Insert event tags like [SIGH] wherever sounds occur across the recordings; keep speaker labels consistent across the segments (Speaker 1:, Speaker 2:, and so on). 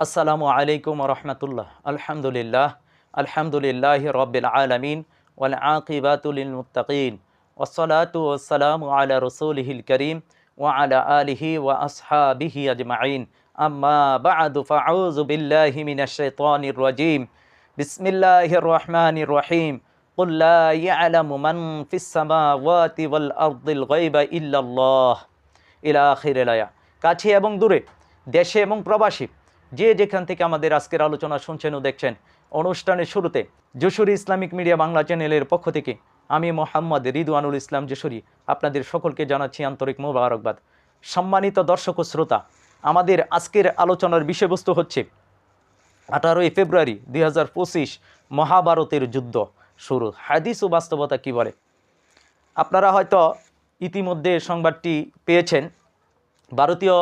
Speaker 1: আসসালামু আলাইকুম রহমতুল্লাহ আলহামদুলিল্লাহ আলহামদুলিল্লাহ রব্বিল আলমিন ওয়াল আকিবাতুল মুত্তাকিন ওসলাতু ওসালামু আলা রসুলহিল করিম ওয়া আলা আলিহি ওয়া আসহাবিহি আজমাইন আম্মা বা'দু ফাউযু বিল্লাহি মিনাশ শাইতানির রাজিম বিসমিল্লাহির রহমানির রহিম قل لا يعلم من في السماوات والأرض الغيب إلا الله ইলা আখির এলায়া কাছে এবং দূরে দেশে এবং প্রবাসী যে যেখান থেকে আমাদের আজকের আলোচনা শুনছেন ও দেখছেন, অনুষ্ঠানের শুরুতে যশোরী ইসলামিক মিডিয়া বাংলা চ্যানেলের পক্ষ থেকে আমি মোহাম্মদ রিদওয়ানুল ইসলাম যশোরী আপনাদের সকলকে জানাচ্ছি আন্তরিক মোবারকবাদ। সম্মানিত দর্শক ও শ্রোতা, আমাদের আজকের আলোচনার বিষয়বস্তু হচ্ছে আঠারোই ফেব্রুয়ারি দুই হাজার পঁচিশ মহাভারতের যুদ্ধ শুরু। হাদিস ও বাস্তবতা কি বলে? আপনারা হয়তো ইতিমধ্যে সংবাদটি পেয়েছেন। ভারতীয়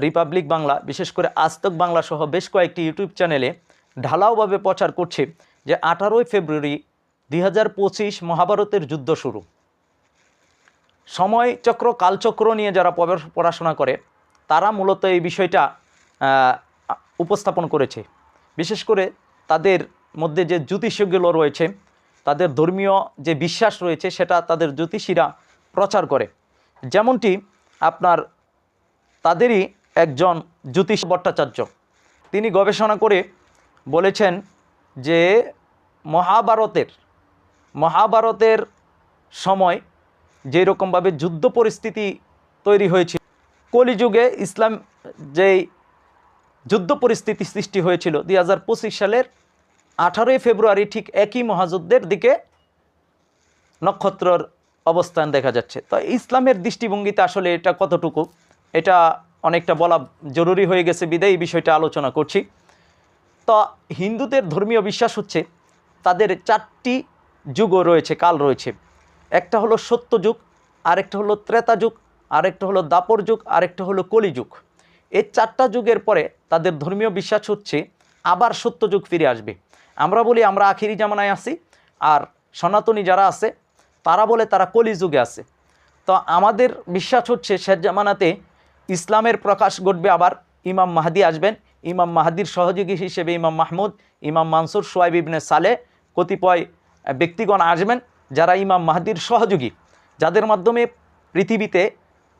Speaker 1: রিপাবলিক বাংলা, বিশেষ করে আজতক বাংলা সহ বেশ কয়েকটি ইউটিউব চ্যানেলে ঢালাওভাবে প্রচার করছে যে আঠারোই ফেব্রুয়ারি দু হাজার পঁচিশ মহাভারতের যুদ্ধ শুরু। সময় চক্র কালচক্র নিয়ে যারা পড়া- পড়াশোনা করে, তারা মূলত এই বিষয়টা উপস্থাপন করেছে। বিশেষ করে তাদের মধ্যে যে জ্যোতিষগুলো রয়েছে, তাদের ধর্মীয় যে বিশ্বাস রয়েছে, সেটা তাদের জ্যোতিষীরা প্রচার করে। যেমনটি আপনার তাদেরই একজন জ্যোতিষ ভট্টাচার্য। তিনি গবেষণা করে বলেছেন যে মহাভারতের মহাভারতের সময় যেই রকমভাবে যুদ্ধ পরিস্থিতি তৈরি হয়েছিল, কলিযুগে ইসলাম যেই যুদ্ধ পরিস্থিতি সৃষ্টি হয়েছিল দুই হাজার পঁচিশ সালের আঠারোই ফেব্রুয়ারি ঠিক একই মহাযুদ্ধের দিকে নক্ষত্রর অবস্থান দেখা যাচ্ছে। তো ইসলামের দৃষ্টিভঙ্গিতে আসলে এটা কতটুকু? এটা অনেকটা বলা জরুরি হয়ে গেছে বিদায়, এই বিষয়টা আলোচনা করছি। তো হিন্দুদের ধর্মীয় বিশ্বাস হচ্ছে, তাদের চারটি যুগও রয়েছে, কাল রয়েছে। একটা হলো সত্য যুগ, আরেকটা হলো ত্রেতা যুগ, আরেকটা হলো দাপর যুগ, আরেকটা হলো কলিযুগ এই চারটা যুগের পরে তাদের ধর্মীয় বিশ্বাস হচ্ছে, আবার সত্য যুগ ফিরে আসবে। আমরা বলি আমরা আখিরি জামানায় আছি, আর সনাতনী যারা আছে, তারা বলে তারা কলিযুগে আছে। তো আমাদের বিশ্বাস হচ্ছে শেষ জামানাতে ইসলামের প্রকাশ ঘটবে আবার। ইমাম মাহাদি আসবেন। ইমাম মাহাদির সহযোগী হিসেবে ইমাম মাহমুদ, ইমাম মানসুর সোয়াইব ইবনে সালে কতিপয় ব্যক্তিগণ আসবেন যারা ইমাম মাহাদির সহযোগী, যাদের মাধ্যমে পৃথিবীতে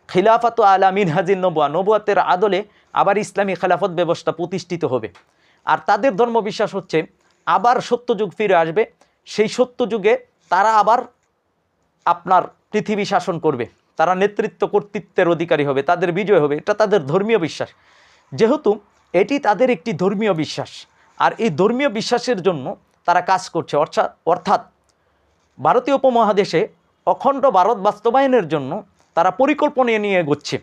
Speaker 1: খিলাফত আলা মিনহাজিন নবুয়া, নবুয়াতের আদলে আবার ইসলামী খেলাফত ব্যবস্থা প্রতিষ্ঠিত হবে। আর তাদের ধর্ম বিশ্বাস হচ্ছে, আবার সত্যযুগ ফিরে আসবে। সেই সত্যযুগে তারা আবার আপনার পৃথিবী শাসন করবে। তারা নেতৃত্ব কর্তৃত্বের অধিকারী হবে, তাদের বিজয় হবে, এটা তাদের ধর্মীয় বিশ্বাস। যেহেতু এটি তাদের একটি ধর্মীয় বিশ্বাস, আর এই ধর্মীয় বিশ্বাসের জন্য তারা কাজ করছে। অর্থাৎ অর্থাৎ ভারতীয় উপমহাদেশে অখণ্ড ভারত বাস্তবায়নের জন্য তারা পরিকল্পনা নিয়ে এগোচ্ছে।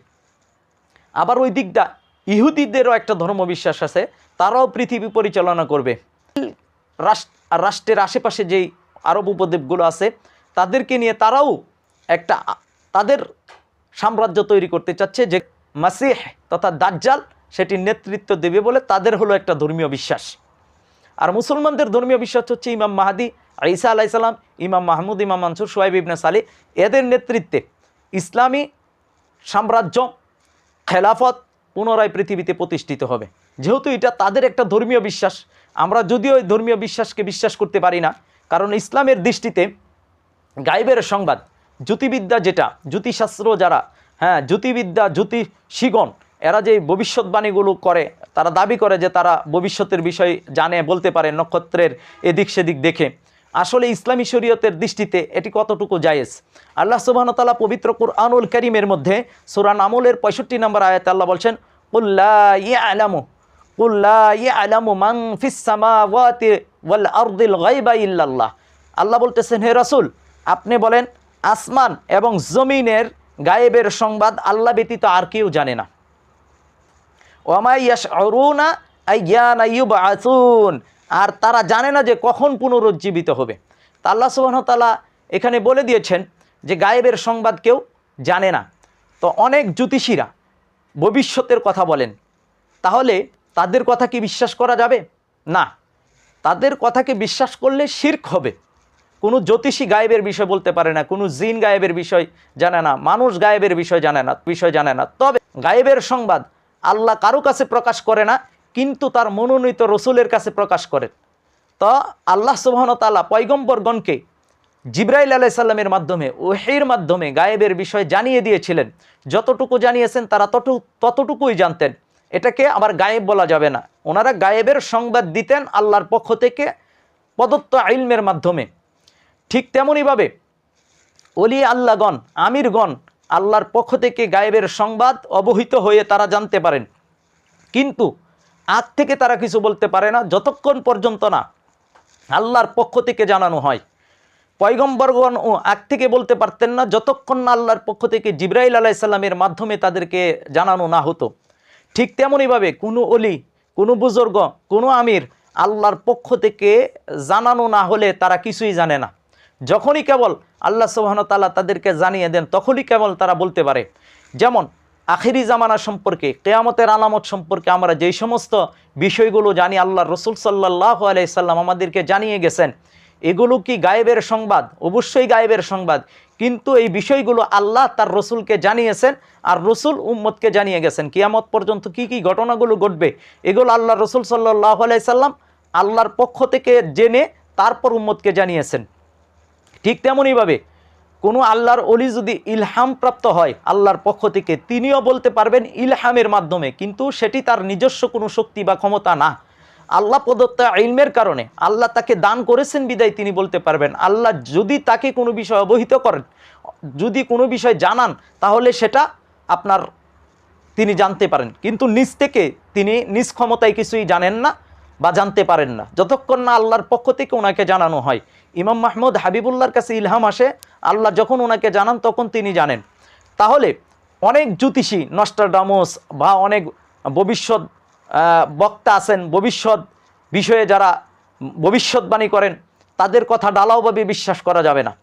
Speaker 1: আবার ওই দিকটা ইহুদিদেরও একটা ধর্মবিশ্বাস আছে, তারাও পৃথিবী পরিচালনা করবে। রাষ্ট্র রাষ্ট্রের আশেপাশে যেই আরব উপদ্বীপগুলো আছে, তাদেরকে নিয়ে তারাও একটা তাদের সাম্রাজ্য তৈরি করতে চাচ্ছে যে মাসিহ তথা দাজ্জাল সেটি নেতৃত্ব দেবে বলে তাদের হলো একটা ধর্মীয় বিশ্বাস। আর মুসলমানদের ধর্মীয় বিশ্বাস হচ্ছে ইমাম মাহাদি ঈসা আলাইসাল্লাম ইমাম মাহমুদ, ইমাম মানসুর, সোহাইব ইবনে সালি, এদের নেতৃত্বে ইসলামী সাম্রাজ্য খেলাফত পুনরায় পৃথিবীতে প্রতিষ্ঠিত হবে। যেহেতু এটা তাদের একটা ধর্মীয় বিশ্বাস, আমরা যদিও এই ধর্মীয় বিশ্বাসকে বিশ্বাস করতে পারি না, কারণ ইসলামের দৃষ্টিতে গাইবের সংবাদ জ্যোতিবিদ্যা যেটা, জ্যোতিষশাস্ত্র যারা হ্যাঁ জ্যোতিবিদ্যা জ্যোতিষীগণ, এরা যে ভবিষ্যৎবাণীগুলো করে, তারা দাবি করে যে তারা ভবিষ্যতের বিষয় জানে, বলতে পারে, নক্ষত্রের এদিক সেদিক দেখে। আসলে ইসলামী শরীয়তের দৃষ্টিতে এটি কতটুকু জায়েজ? আল্লাহ সুবাহতালা পবিত্র কুরআনুল করিমের মধ্যে সুরান আমলের পঁয়ষট্টি নম্বর আয়াত আল্লাহ বলছেন উল্লা ইয়ে আলামু ইয়ে আলামু মাং আল্লাহ বলতেছেন, হে রাসূল, আপনি বলেন আসমান এবং জমিনের গায়েবের সংবাদ আল্লাহ ব্যতীত আর কেউ জানে না। ওমাইয়াস অরুণা আইয়ান আইয়ুবাসুন আর তারা জানে না যে কখন পুনরুজ্জীবিত হবে। তা আল্লাহ ওয়া এখানে বলে দিয়েছেন যে গায়েবের সংবাদ কেউ জানে না। তো অনেক জ্যোতিষীরা ভবিষ্যতের কথা বলেন। তাহলে তাদের কথা কি বিশ্বাস করা যাবে? না। তাদের কথাকে বিশ্বাস করলে শির্ক হবে। কোনো জ্যোতিষী গায়েবের বিষয় বলতে পারে না, কোনো জিন গায়েবের বিষয় জানে না, মানুষ গায়েবের বিষয় জানে না, বিষয় জানে না। তবে গায়েবের সংবাদ আল্লাহ কারও কাছে প্রকাশ করে না, কিন্তু তার মনোনীত রসুলের কাছে প্রকাশ করেন। তো আল্লাহ সুবাহতালা পয়গম্বরগণকে জিব্রাইল আলাইসাল্লামের মাধ্যমে, ওহের মাধ্যমে গায়েবের বিষয় জানিয়ে দিয়েছিলেন। যতটুকু জানিয়েছেন তারা তত ততটুকুই জানতেন। এটাকে আবার গায়েব বলা যাবে না। ওনারা গায়েবের সংবাদ দিতেন আল্লাহর পক্ষ থেকে প্রদত্ত আইলমের মাধ্যমে। ঠিক তেমনইভাবে অলি আল্লাহগণ, আমিরগণ, আল্লাহর পক্ষ থেকে গায়েবের সংবাদ অবহিত হয়ে তারা জানতে পারেন। কিন্তু আগ থেকে তারা কিছু বলতে পারে না, যতক্ষণ পর্যন্ত না আল্লাহর পক্ষ থেকে জানানো হয়। পয়গম্বরগণ ও আগ থেকে বলতে পারতেন না, যতক্ষণ না আল্লাহর পক্ষ থেকে জিব্রাইল আলাইসাল্লামের মাধ্যমে তাদেরকে জানানো না হতো। ঠিক তেমনইভাবে কোনো অলি কোনো বুজুর্গ, কোনো আমির আল্লাহর পক্ষ থেকে জানানো না হলে তারা কিছুই জানে না। যখনই কেবল আল্লাহ সুবাহতাল্লাহ তাদেরকে জানিয়ে দেন, তখনই কেবল তারা বলতে পারে। যেমন, আখিরি জামানা সম্পর্কে, কেয়ামতের আলামত সম্পর্কে আমরা যেই সমস্ত বিষয়গুলো জানি আল্লাহ রসুল সাল্লাহ আলাইসাল্লাম আমাদেরকে জানিয়ে গেছেন, এগুলো কি গায়েবের সংবাদ? অবশ্যই গায়েবের সংবাদ। কিন্তু এই বিষয়গুলো আল্লাহ তার রসুলকে জানিয়েছেন আর রসুল উম্মতকে জানিয়ে গেছেন। কিয়ামত পর্যন্ত কি কি ঘটনাগুলো ঘটবে, এগুলো আল্লাহ রসুল সাল্লাহ আলাইসাল্লাম আল্লাহর পক্ষ থেকে জেনে তারপর উম্মতকে জানিয়েছেন। ঠিক তেমনইভাবে কোনো আল্লাহর অলি যদি ইলহাম প্রাপ্ত হয়, আল্লাহর পক্ষ থেকে তিনিও বলতে পারবেন ইলহামের মাধ্যমে, কিন্তু সেটি তার নিজস্ব কোনো শক্তি বা ক্ষমতা না। আল্লাহ প্রদত্ত ইলমের কারণে আল্লাহ তাকে দান করেছেন বিদায় তিনি বলতে পারবেন, আল্লাহ যদি তাকে কোনো বিষয় অবহিত করেন, যদি কোনো বিষয় জানান, তাহলে সেটা আপনার তিনি জানতে পারেন। কিন্তু নিজ থেকে তিনি নিজ ক্ষমতায় কিছুই জানেন না বা জানতে পারেন না। যতক্ষণ না আল্লাহর পক্ষ থেকে ওনাকে জানানো হয় ইমাম মাহমুদ হাবিবুল্লার কাছে ইলহাম আসে, আল্লাহ যখন ওনাকে জানান তখন তিনি জানেন। তাহলে অনেক জ্যোতিষী, নস্টারডামোস বা অনেক ভবিষ্যৎ বক্তা আছেন, ভবিষ্যৎ বিষয়ে যারা ভবিষ্যৎবাণী করেন, তাদের কথা ডালাওভাবে বিশ্বাস করা যাবে না।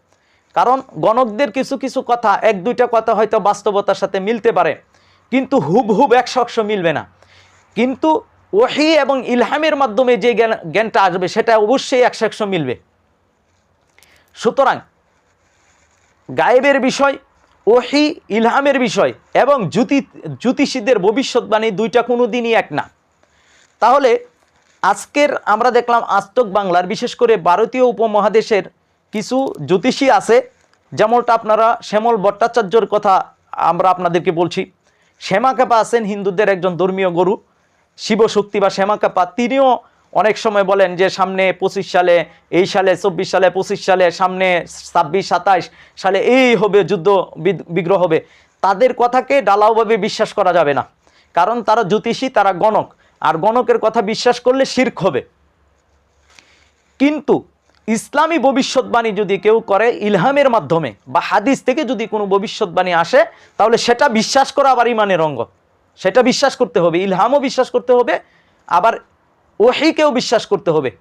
Speaker 1: কারণ গণকদের কিছু কিছু কথা, এক দুইটা কথা হয়তো বাস্তবতার সাথে মিলতে পারে, কিন্তু হুবহুব একশো একশো মিলবে না। কিন্তু ওহি এবং ইলহামের মাধ্যমে যে জ্ঞান জ্ঞানটা আসবে, সেটা অবশ্যই একশো একশো মিলবে। সুতরাং গায়েবের বিষয়, ওহি, ইলহামের বিষয় এবং জ্যোতি, জ্যোতিষীদের ভবিষ্যৎবাণী দুইটা কোনো দিনই এক না। তাহলে আজকের আমরা দেখলাম আস্তক বাংলার, বিশেষ করে ভারতীয় উপমহাদেশের কিছু জ্যোতিষী আছে। যেমনটা আপনারা শ্যামল ভট্টাচার্যর কথা আমরা আপনাদেরকে বলছি। শ্যামাকাপা আছেন হিন্দুদের একজন ধর্মীয় গরু, শিবশক্তি বা শ্যামাকাপা, তিনিও অনেক সময় বলেন যে সামনে পঁচিশ সালে, এই সালে, চব্বিশ সালে, পঁচিশ সালে, সামনে ছাব্বিশ, সাতাইশ সালে এই হবে যুদ্ধ বিগ্রহ হবে। তাদের কথাকে ডালাওভাবে বিশ্বাস করা যাবে না। কারণ তারা জ্যোতিষী, তারা গণক। আর গণকের কথা বিশ্বাস করলে শির্ক হবে। কিন্তু ইসলামী ভবিষ্যৎবাণী যদি কেউ করে ইলহামের মাধ্যমে বা হাদিস থেকে যদি কোনো ভবিষ্যৎবাণী আসে, তাহলে সেটা বিশ্বাস করা আবার ইমানের অঙ্গ। সেটা বিশ্বাস করতে হবে, ইলহামও বিশ্বাস করতে হবে, আবার ওহিকেও বিশ্বাস করতে হবে।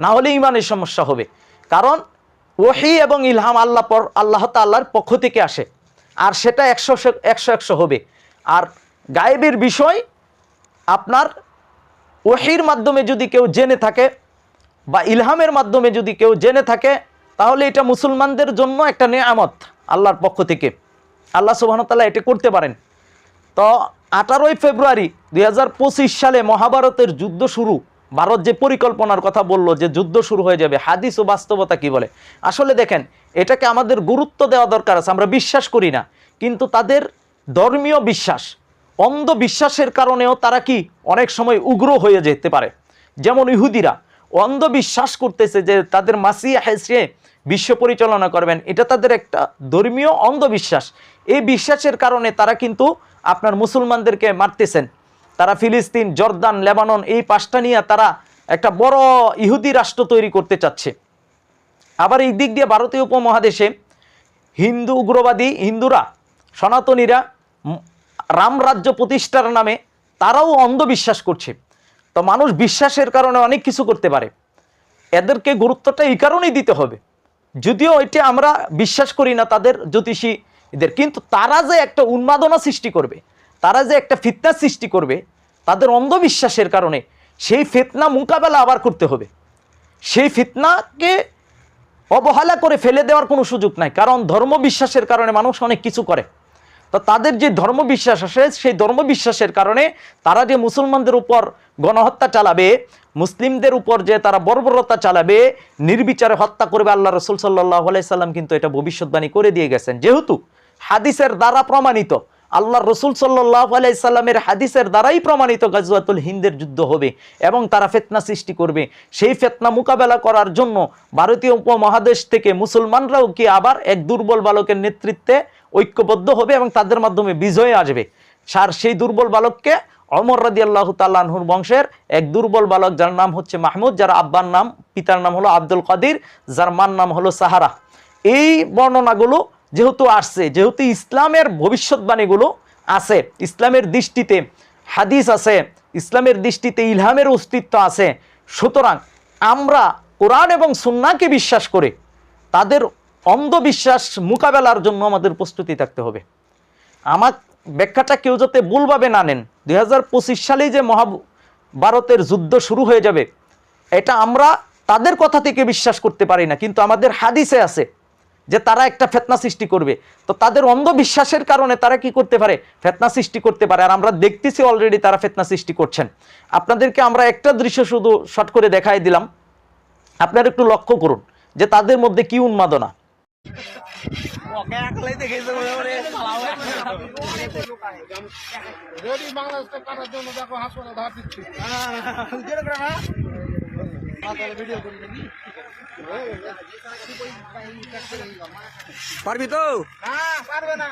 Speaker 1: না হলে ইমানের সমস্যা হবে। কারণ ওহি এবং ইলহাম আল্লাহ পর আল্লাহ তাল্লাহর পক্ষ থেকে আসে। আর সেটা একশো একশো একশো হবে। আর গায়েবের বিষয় আপনার ওহির মাধ্যমে যদি কেউ জেনে থাকে বা ইলহামের মাধ্যমে যদি কেউ জেনে থাকে, তাহলে এটা মুসলমানদের জন্য একটা নেয়ামত আল্লাহর পক্ষ থেকে। আল্লাহ সুবাহতাল্লাহ এটা করতে পারেন। তো আঠারোই ফেব্রুয়ারি দু হাজার পঁচিশ সালে মহাভারতের যুদ্ধ শুরু। ভারত যে পরিকল্পনার কথা বলল যে যুদ্ধ শুরু হয়ে যাবে, হাদিস ও বাস্তবতা কি বলে? আসলে দেখেন, এটাকে আমাদের গুরুত্ব দেওয়া দরকার আছে, আমরা বিশ্বাস করি না। কিন্তু তাদের ধর্মীয় বিশ্বাস অন্ধ বিশ্বাসের কারণেও তারা কি অনেক সময় উগ্র হয়ে যেতে পারে। যেমন ইহুদিরা অন্ধ বিশ্বাস করতেছে যে তাদের মাসিয়া এসে বিশ্ব পরিচালনা করবেন, এটা তাদের একটা ধর্মীয় অন্ধবিশ্বাস। এই বিশ্বাসের কারণে তারা কিন্তু আপনার মুসলমানদেরকে মারতেছেন। তারা ফিলিস্তিন, জর্দান, লেবানন এই পাঁচটা নিয়ে তারা একটা বড় ইহুদি রাষ্ট্র তৈরি করতে চাচ্ছে। আবার এই দিক দিয়ে ভারতীয় উপমহাদেশে হিন্দু উগ্রবাদী হিন্দুরা, সনাতনীরা রামরাজ্য প্রতিষ্ঠার নামে তারাও অন্ধবিশ্বাস করছে। তো মানুষ বিশ্বাসের কারণে অনেক কিছু করতে পারে। এদেরকে গুরুত্বটা এই কারণেই দিতে হবে। যদিও এটা আমরা বিশ্বাস করি না তাদের জ্যোতিষীদের, কিন্তু তারা যে একটা উন্মাদনা সৃষ্টি করবে, তারা যে একটা ফিতনা সৃষ্টি করবে তাদের অন্ধবিশ্বাসের কারণে সেই ফিতনা মোকাবেলা আবার করতে হবে। সেই ফিতনাকে অবহেলা করে ফেলে দেওয়ার কোনো সুযোগ নাই, কারণ ধর্ম বিশ্বাসের কারণে মানুষ অনেক কিছু করে। তো তাদের যে ধর্মবিশ্বাস আছে সেই ধর্মবিশ্বাসের কারণে তারা যে মুসলমানদের উপর গণহত্যা চালাবে, মুসলিমদের উপর যে তারা বর্বরতা চালাবে, নির্বিচারে হত্যা করবে আল্লাহ রসুল সাল্লাহ সাল্লাম কিন্তু এটা ভবিষ্যৎবাণী করে দিয়ে গেছেন। যেহেতু হাদিসের দ্বারা প্রমাণিত আল্লাহ রসুল সাল্লাহ আলাইসাল্লামের হাদিসের দ্বারাই প্রমাণিত গাজওয়াতুল হিন্দের যুদ্ধ হবে এবং তারা ফেতনা সৃষ্টি করবে। সেই ফেতনা মোকাবেলা করার জন্য ভারতীয় উপমহাদেশ থেকে মুসলমানরাও কি আবার এক দুর্বল বালকের নেতৃত্বে ঐক্যবদ্ধ হবে এবং তাদের মাধ্যমে বিজয় আসবে? সার সেই দুর্বল বালককে অমর রাদি আল্লাহ তাল্লাহুর বংশের এক দুর্বল বালক যার নাম হচ্ছে মাহমুদ, যার আব্বার নাম, পিতার নাম হলো আব্দুল কাদির, যার মার নাম হলো সাহারা। এই বর্ণনাগুলো যেহেতু আসছে, যেহেতু ইসলামের ভবিষ্যৎবাণীগুলো আছে, ইসলামের দৃষ্টিতে হাদিস আছে, ইসলামের দৃষ্টিতে ইলহামের অস্তিত্ব আছে, সুতরাং আমরা কোরআন এবং সুন্নাকে বিশ্বাস করে তাদের অন্ধবিশ্বাস মোকাবেলার জন্য আমাদের প্রস্তুতি থাকতে হবে। আমার ব্যাখ্যাটা কেউ যাতে ভুলভাবে না নেন দু হাজার পঁচিশ সালেই যে মহা ভারতের যুদ্ধ শুরু হয়ে যাবে, এটা আমরা তাদের কথা থেকে বিশ্বাস করতে পারি না, কিন্তু আমাদের হাদিসে আছে যে তারা একটা ফেতনা সৃষ্টি করবে। তো তাদের অন্ধবিশ্বাসের কারণে তারা কি করতে পারে? ফেতনা সৃষ্টি করতে পারে। আর আমরা দেখতেছি অলরেডি তারা ফেতনা সৃষ্টি করছেন। আপনাদেরকে আমরা একটা দৃশ্য শুধু শর্ট করে দেখাই দিলাম। আপনারা একটু লক্ষ্য করুন যে তাদের মধ্যে কি উন্মাদনা। [LAUGHS]
Speaker 2: পারবি তো?
Speaker 3: পারবে না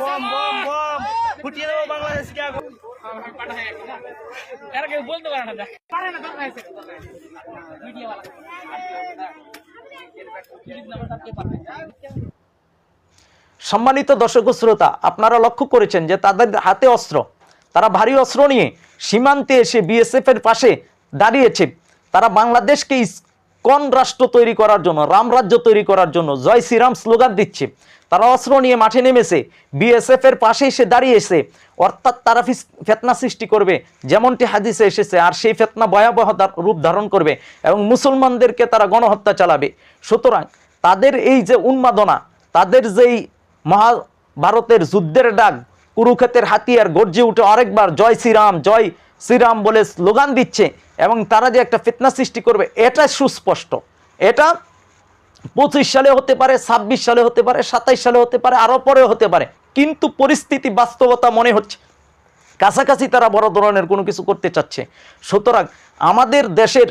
Speaker 2: বম বম বম। ফুটিয়ে দেবো বাংলাদেশকে আগুন।
Speaker 4: এরা কেউ বলতে পারে না দেখ।
Speaker 1: সম্মানিত দর্শক শ্রোতা আপনারা লক্ষ্য করেছেন যে তাদের হাতে অস্ত্র। তারা ভারী অস্ত্র নিয়ে সীমান্তে এসে বিএসএফ এর পাশে দাঁড়িয়েছে। তারা বাংলাদেশকে কোন রাষ্ট্র তৈরি করার জন্য রামরাজ্য তৈরি করার জন্য জয় শ্রীরাম স্লোগান দিচ্ছে। তারা অস্ত্র নিয়ে মাঠে নেমেছে বিএসএফ এর পাশে এসে দাঁড়িয়েছে। অর্থাৎ তারা ফেতনা সৃষ্টি করবে, যেমনটি হাদিসে এসেছে, আর সেই ফেতনা ভয়াবহ রূপ ধারণ করবে এবং মুসলমানদেরকে তারা গণহত্যা চালাবে। সুতরাং তাদের এই যে উন্মাদনা, তাদের যেই মহাভারতের যুদ্ধের ডাক কুরুক্ষেতের হাতিয়ার গর্জে উঠে আরেকবার, জয় শ্রীরাম জয় শ্রীরাম বলে স্লোগান দিচ্ছে। এবং তারা যে একটা ফিতনা সৃষ্টি করবে, এটা সুস্পষ্ট। এটা পঁচিশ সালে হতে পারে, ছাব্বিশ সালে হতে পারে, সাতাইশ সালে হতে পারে, আরও পরেও হতে পারে। কিন্তু পরিস্থিতি বাস্তবতা মনে হচ্ছে। কাছাকাছি তারা বড় ধরনের কোনো কিছু করতে চাচ্ছে। সুতরাং আমাদের দেশের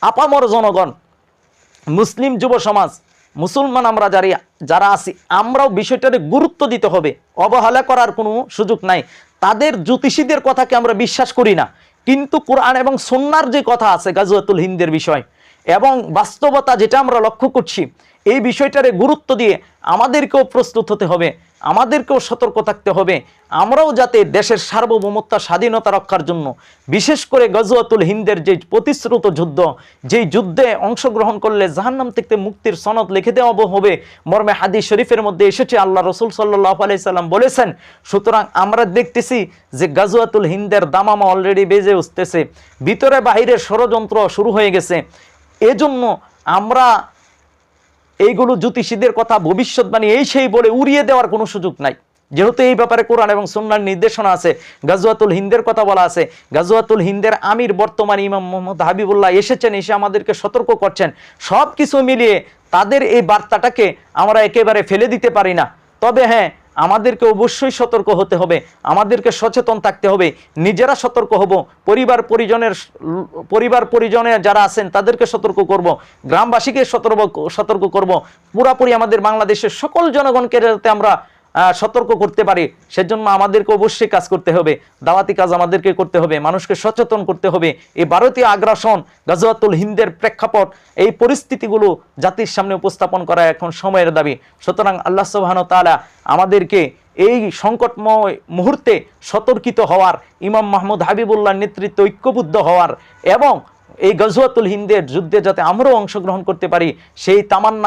Speaker 1: আপামর জনগণ, মুসলিম যুব সমাজ মুসলমান আমরা যারা যারা আছি, আমরাও বিষয়টাতে গুরুত্ব দিতে হবে। অবহেলা করার কোনো সুযোগ নাই। তাদের জ্যোতিষীদের কথাকে আমরা বিশ্বাস করি না। কিন্তু কোরআন এবং সন্ন্যার যে কথা আছে গাজুয়াতুল হিন্দের বিষয় এবং বাস্তবতা যেটা আমরা লক্ষ্য করছি, এই বিষয়টারে গুরুত্ব দিয়ে আমাদেরকেও প্রস্তুত হতে হবে, আমাদেরকেও সতর্ক থাকতে হবে। আমরাও যাতে দেশের সার্বভৌমত্ব, স্বাধীনতা রক্ষার জন্য, বিশেষ করে গজওয়াতুল হিন্দের যে প্রতিশ্রুত যুদ্ধ, যেই যুদ্ধে অংশগ্রহণ করলে জাহান্নাম থেকে মুক্তির সনদ লিখে দেওয়া হবে, মর্মে হাদি শরীফের মধ্যে এসেছে, আল্লাহ রসুল সাল্লাহ আলাইসাল্লাম বলেছেন, সুতরাং আমরা দেখতেছি যে গাজওয়াতুল হিন্দের দামামা অলরেডি বেজে উঠতেছে, ভিতরে বাহিরে ষড়যন্ত্র শুরু হয়ে গেছে। এজন্য আমরা এইগুলো জ্যোতিষীদের কথা ভবিষ্যৎবাণী, এই সেই বলে উড়িয়ে দেওয়ার কোনো সুযোগ নাই। যেহেতু এই ব্যাপারে কোরআন এবং সুন্নার নির্দেশনা আছে, গাজওয়াতুল হিন্দের কথা বলা আছে, গাজওয়াতুল হিন্দের আমির বর্তমানে ইমাম মোহাম্মদ হাবিবুল্লাহ এসেছেন, এসে আমাদেরকে সতর্ক করছেন। সব কিছু মিলিয়ে তাদের এই বার্তাটাকে আমরা একেবারে ফেলে দিতে পারি না। তবে হ্যাঁ আমাদেরকে অবশ্যই সতর্ক হতে হবে, আমাদেরকে সচেতন থাকতে হবে, নিজেরা সতর্ক হব, পরিবার পরিজনের, পরিবার পরিজনে যারা আছেন তাদেরকে সতর্ক করব, গ্রামবাসীকে সতর্ক সতর্ক করব, পুরাপুরি আমাদের বাংলাদেশের সকল জনগণকে যাতে আমরা সতর্ক করতে পারি। সেজন্য আমাদেরকে অবশ্যই কাজ করতে হবে। দাওয়াতি কাজ আমাদেরকে করতে হবে। মানুষকে সচেতন করতে হবে। এই ভারতীয় আগ্রাসন গাজওয়াতুল হিন্দের প্রেক্ষাপট, এই পরিস্থিতিগুলো জাতির সামনে উপস্থাপন করা এখন সময়ের দাবি। সুতরাং আল্লাহ সুবহান তাআলা আমাদেরকে এই সংকটময় মুহূর্তে সতর্কিত হওয়ার, ইমাম মাহমুদ হাবিবুল্লাহ নেতৃত্বে ঐক্যবদ্ধ হওয়ার এবং এই গজওয়াতুল হিন্দের যুদ্ধে যাতে আমরাও অংশগ্রহণ করতে পারি, সেই তামান্না